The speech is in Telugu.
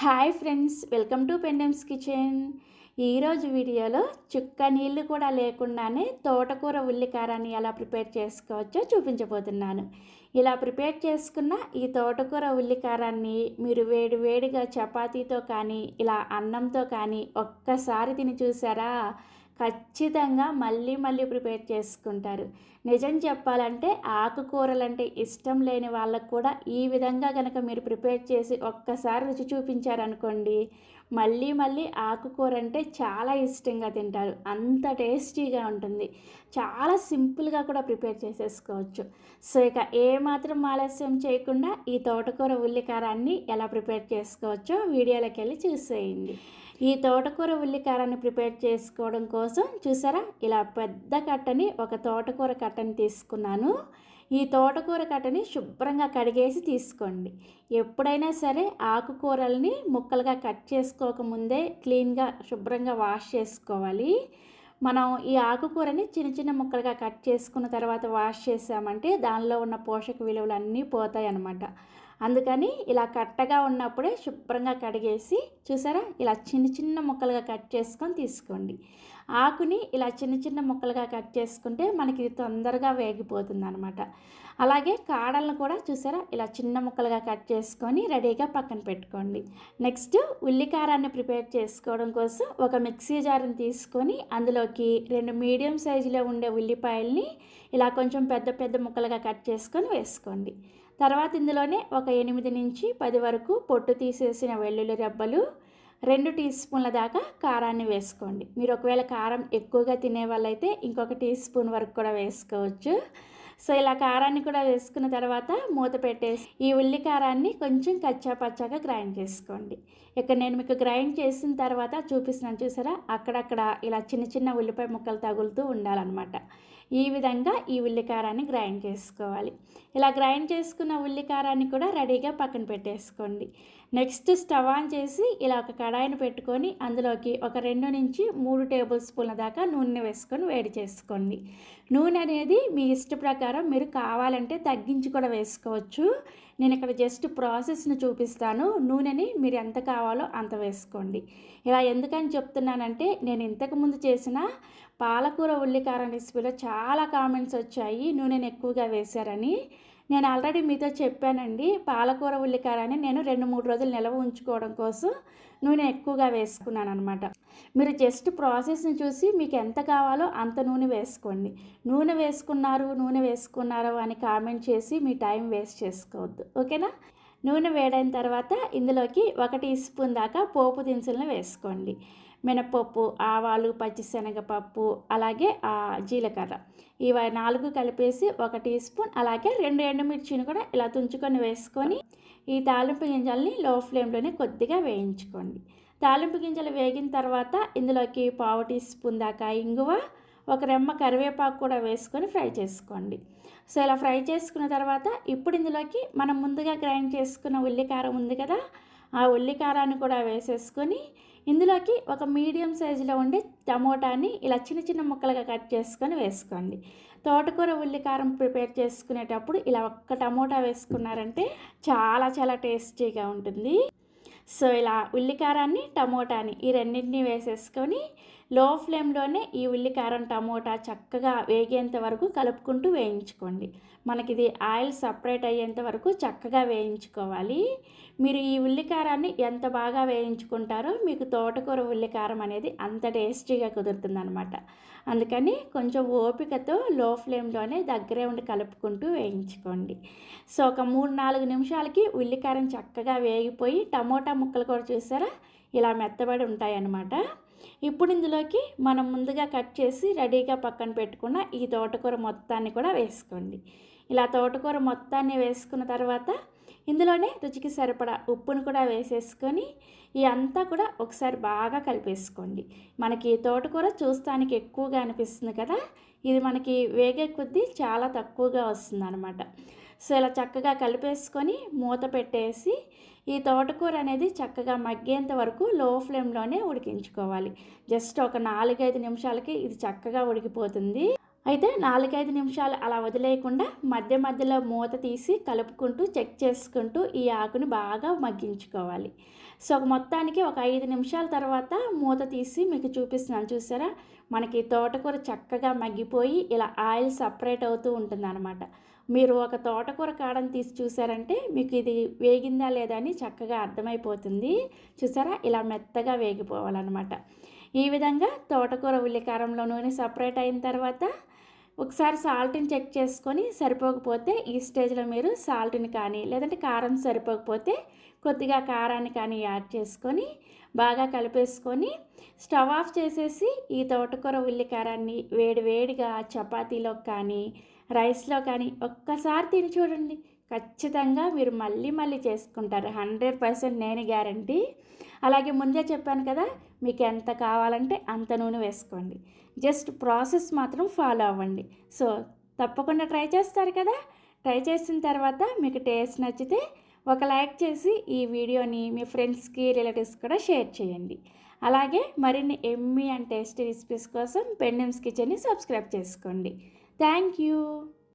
Hi friends welcome to Pendems kitchen. ఈరోజు వీడియోలో చుక్క నీళ్ళు కూడా లేకుండానే తోటకూర ఉల్లికారాన్ని ఎలా ప్రిపేర్ చేసుకోవచ్చో చూపించబోతున్నాను. ఇలా ప్రిపేర్ చేసుకున్న ఈ తోటకూర ఉల్లికారాన్ని మీరు వేడి వేడిగా చపాతీతో కానీ ఇలా అన్నంతో కానీ ఒక్కసారి తిని చూసారా? ఖచ్చితంగా మళ్ళీ మళ్ళీ ప్రిపేర్ చేసుకుంటారు. నిజం చెప్పాలంటే ఆకుకూరలంటే ఇష్టం లేని వాళ్ళకు కూడా ఈ విధంగా కనుక మీరు ప్రిపేర్ చేసి ఒక్కసారి రుచి చూపించారనుకోండి మళ్ళీ మళ్ళీ ఆకుకూర అంటే చాలా ఇష్టంగా తింటారు. అంత టేస్టీగా ఉంటుంది. చాలా సింపుల్గా కూడా ప్రిపేర్ చేసేసుకోవచ్చు. సో ఇక ఏమాత్రం ఆలస్యం చేయకుండా ఈ తోటకూర ఉల్లికారాన్ని ఎలా ప్రిపేర్ చేసుకోవచ్చో వీడియోలోకి వెళ్ళి చూసేయండి. ఈ తోటకూర ఉల్లికారాన్ని ప్రిపేర్ చేసుకోవడం కోసం చూసారా? ఇలా పెద్ద కట్టని ఒక తోటకూర కట్టని తీసుకున్నాను. ఈ తోటకూర కట్టని శుభ్రంగా కడిగేసి తీసుకోండి. ఎప్పుడైనా సరే ఆకుకూరల్ని ముక్కలుగా కట్ చేసుకోకముందే క్లీన్గా శుభ్రంగా వాష్ చేసుకోవాలి. మనం ఈ ఆకుకూరని చిన్న చిన్న ముక్కలుగా కట్ చేసుకున్న తర్వాత వాష్ చేసామంటే దానిలో ఉన్న పోషక విలువలు అన్నీ పోతాయి అన్నమాట అందుకని ఇలా కట్టగా ఉన్నప్పుడే శుభ్రంగా కడిగేసి చూసారా? ఇలా చిన్న చిన్న ముక్కలుగా కట్ చేసుకొని తీసుకోండి. ఆకుని ఇలా చిన్న చిన్న ముక్కలుగా కట్ చేసుకుంటే మనకి ఇది తొందరగా వేగిపోతుంది అనమాట అలాగే కాడలను కూడా చూసారా? ఇలా చిన్న ముక్కలుగా కట్ చేసుకొని రెడీగా పక్కన పెట్టుకోండి. నెక్స్ట్ ఉల్లికారాన్ని ప్రిపేర్ చేసుకోవడం కోసం ఒక మిక్సీ జార్ని తీసుకొని అందులోకి రెండు మీడియం సైజులో ఉండే ఉల్లిపాయల్ని ఇలా కొంచెం పెద్ద పెద్ద ముక్కలుగా కట్ చేసుకొని వేసుకోండి. తర్వాత ఇందులోనే ఒక ఎనిమిది నుంచి పది వరకు పొట్టు తీసేసిన వెల్లుల్లి రెబ్బలు రెండు టీ స్పూన్ల దాకా కారాన్ని వేసుకోండి. మీరు ఒకవేళ కారం ఎక్కువగా తినే వాళ్ళైతే ఇంకొక టీ స్పూన్ వరకు కూడా వేసుకోవచ్చు. సో ఇలా కారాన్ని కూడా వేసుకున్న తర్వాత మూత పెట్టేసి ఈ ఉల్లి కారాన్ని కొంచెం కచ్చా పచ్చాగా గ్రైండ్ చేసుకోండి. ఇక్కడ నేను మీకు గ్రైండ్ చేసిన తర్వాత చూపిస్తున్నాను చూసారా? అక్కడక్కడ ఇలా చిన్న చిన్న ఉల్లిపాయ ముక్కలు తగులుతూ ఉండాలన్నమాట. ఈ విధంగా ఈ ఉల్లికారాన్ని గ్రైండ్ చేసుకోవాలి. ఇలా గ్రైండ్ చేసుకున్న ఉల్లికారాన్ని కూడా రెడీగా పక్కన పెట్టేసుకోండి. నెక్స్ట్ స్టవ్ ఆన్ చేసి ఇలా ఒక కడాయిని పెట్టుకొని అందులోకి ఒక రెండు నుంచి మూడు టేబుల్ స్పూన్ల దాకా నూనె వేసుకొని వేడి చేసుకోండి. నూనె అనేది మీ ఇష్ట ప్రకారం మీరు కావాలంటే తగ్గించి కూడా వేసుకోవచ్చు. నేను ఇక్కడ జస్ట్ ప్రాసెస్ను చూపిస్తాను. నూనెని మీరు ఎంత కావాలో అంత వేసుకోండి. ఇలా ఎందుకని చెప్తున్నానంటే నేను ఇంతకుముందు చేసిన పాలకూర ఉల్లికారం రెసిపీలో చాలా కామెంట్స్ వచ్చాయి. నూనెని ఎక్కువగా వేశారని. నేను ఆల్రెడీ మీతో చెప్పానండి పాలకూర ఉల్లికారాన్ని నేను రెండు మూడు రోజులు నిల్వ ఉంచుకోవడం కోసం నూనె ఎక్కువగా వేసుకున్నాను అనమాట మీరు జస్ట్ ప్రాసెస్ని చూసి మీకు ఎంత కావాలో అంత నూనె వేసుకోండి. నూనె వేసుకున్నారు నూనె వేసుకున్నారు అని కామెంట్ చేసి మీ టైం వేస్ట్ చేసుకోవద్దు. ఓకేనా? నూనె వేడైన తర్వాత ఇందులోకి ఒక టీ స్పూన్ దాకా పోపు దినుసులను వేసుకోండి. మినపప్పు ఆవాలు పచ్చిశనగపప్పు అలాగే జీలకర్ర. ఇవి నాలుగు కలిపేసి ఒక టీ స్పూన్ అలాగే రెండు ఎండుమిర్చిని కూడా ఇలా తుంచుకొని వేసుకొని ఈ తాలింపు గింజల్ని లో ఫ్లేమ్లోనే కొద్దిగా వేయించుకోండి. తాలింపు గింజలు వేగిన తర్వాత ఇందులోకి పావు టీ స్పూన్ దాకా ఇంగువ ఒక రెమ్మ కరివేపాకు కూడా వేసుకొని ఫ్రై చేసుకోండి. సో ఇలా ఫ్రై చేసుకున్న తర్వాత ఇప్పుడు ఇందులోకి మనం ముందుగా గ్రైండ్ చేసుకున్న ఉల్లికారం ఉంది కదా ఆ ఉల్లికారాన్ని కూడా వేసేసుకొని ఇందులోకి ఒక మీడియం సైజులో ఉండే టమోటాని ఇలా చిన్న చిన్న ముక్కలుగా కట్ చేసుకొని వేసుకోండి. తోటకూర ఉల్లికారం ప్రిపేర్ చేసుకునేటప్పుడు ఇలా ఒక్క టమోటా వేసుకున్నారంటే చాలా చాలా టేస్టీగా ఉంటుంది. సో ఇలా ఉల్లికారాన్ని టమోటాని ఈ రెండింటిని వేసేసుకొని లో ఫ్లేమ్లోనే ఈ ఉల్లికారం టమోటా చక్కగా వేగేంత వరకు కలుపుకుంటూ వేయించుకోండి. మనకి ఇది ఆయిల్ సపరేట్ అయ్యేంత వరకు చక్కగా వేయించుకోవాలి. మీరు ఈ ఉల్లికారాన్ని ఎంత బాగా వేయించుకుంటారో మీకు తోటకూర ఉల్లికారం అనేది అంత టేస్టీగా కుదురుతుందనమాట అందుకని కొంచెం ఓపికతో లో ఫ్లేమ్లోనే దగ్గరే ఉండి కలుపుకుంటూ వేయించుకోండి. సో ఒక మూడు నాలుగు నిమిషాలకి ఉల్లికారం చక్కగా వేగిపోయి టమోటా ముక్కలు కూడా చూసారా? ఇలా మెత్తబడి ఉంటాయన్నమాట. ఇప్పుడు ఇందులోకి మనం ముందుగా కట్ చేసి రెడీగా పక్కన పెట్టుకున్న ఈ తోటకూర మొత్తాన్ని కూడా వేసుకోండి. ఇలా తోటకూర మొత్తాన్ని వేసుకున్న తర్వాత ఇందులోనే రుచికి సరిపడా ఉప్పును కూడా వేసేసుకొని ఈ అంతా కూడా ఒకసారి బాగా కలిపేసుకోండి. మనకి తోటకూర చూస్తానికి ఎక్కువగా అనిపిస్తుంది కదా? ఇది మనకి వేగే కొద్దీ చాలా తక్కువగా వస్తుంది అనమాట సో ఇలా చక్కగా కలిపేసుకొని మూత పెట్టేసి ఈ తోటకూర అనేది చక్కగా మగ్గేంత వరకు లో ఫ్లేమ్లోనే ఉడికించుకోవాలి. జస్ట్ ఒక నాలుగైదు నిమిషాలకి ఇది చక్కగా ఉడికిపోతుంది. అయితే నాలుగైదు నిమిషాలు అలా వదిలేయకుండా మధ్య మధ్యలో మూత తీసి కలుపుకుంటూ చెక్ చేసుకుంటూ ఈ ఆకుని బాగా మగ్గించుకోవాలి. సో మొత్తానికి ఒక ఐదు నిమిషాల తర్వాత మూత తీసి మీకు చూపిస్తున్నాను చూసారా? మనకి తోటకూర చక్కగా మగ్గిపోయి ఇలా ఆయిల్ సపరేట్ అవుతూ ఉంటుందన్నమాట. మీరు ఒక తోటకూర కాడని తీసి చూసారంటే మీకు ఇది వేగిందా లేదా అని చక్కగా అర్థమైపోతుంది. చూసారా? ఇలా మెత్తగా వేగిపోవాలన్నమాట. ఈ విధంగా తోటకూర ఉల్లికారంలో నూనె సపరేట్ అయిన తర్వాత ఒకసారి సాల్ట్ని చెక్ చేసుకొని సరిపోకపోతే ఈ స్టేజ్లో మీరు సాల్ట్ని కానీ లేదంటే కారం సరిపోకపోతే కొద్దిగా కారాన్ని కానీ యాడ్ చేసుకొని బాగా కలిపేసుకొని స్టవ్ ఆఫ్ చేసేసి ఈ తోటకూర ఉల్లికారాన్ని వేడి వేడిగా చపాతీలో కానీ రైస్లో కానీ ఒక్కసారి తిని చూడండి. ఖచ్చితంగా మీరు మళ్ళీ మళ్ళీ చేసుకుంటారు. హండ్రెడ్ పర్సెంట్ నేను గ్యారంటీ. అలాగే ముందే చెప్పాను కదా మీకు ఎంత కావాలంటే అంత నూనె వేసుకోండి. జస్ట్ ప్రాసెస్ మాత్రం ఫాలో అవ్వండి. సో తప్పకుండా ట్రై చేస్తారు కదా. ట్రై చేసిన తర్వాత మీకు టేస్ట్ నచ్చితే ఒక లైక్ చేసి ఈ వీడియోని మీ ఫ్రెండ్స్కి రిలేటివ్స్ కూడా షేర్ చేయండి. అలాగే మరిన్ని ఎమ్మీ అండ్ టేస్టీ రెసిపీస్ కోసం పెండమ్స్ కిచెన్ని సబ్స్క్రైబ్ చేసుకోండి. Thank you.